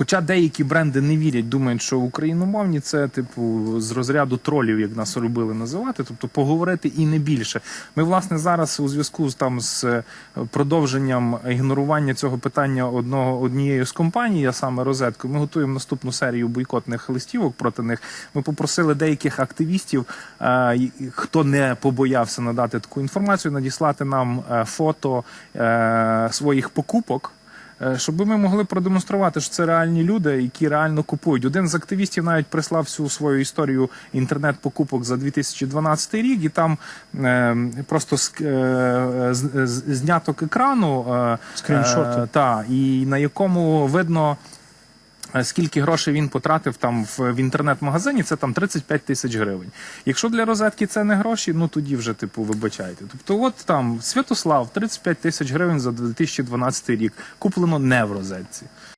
Хоча деякі бренди не вірять, думають, що україномовні це типу з розряду тролів, як нас любили називати, тобто поговорити і не більше. Ми власне зараз у зв'язку з там з е, продовженням ігнорування цього питання одного однією з компаній, а саме розетку. Ми готуємо наступну серію бойкотних листівок проти них. Ми попросили деяких активістів, е, хто не побоявся надати таку інформацію, надіслати нам е, фото своїх покупок. Е, Щоб ми могли продемонструвати, що це реальні люди, які реально купують. Один з активістів навіть прислав всю свою історію інтернет-покупок за 2012 рік, і там е, просто ск- е, з- з- зняток екрану е, е, та, і на якому видно. Е, Скільки грошей він потратив там в, інтернет-магазині, це там 35 тисяч гривень. Якщо для розетки це не гроші, ну тоді вже типу вибачайте. Тобто, от там Святослав 35 тисяч гривень за 2012 рік куплено не в розетці.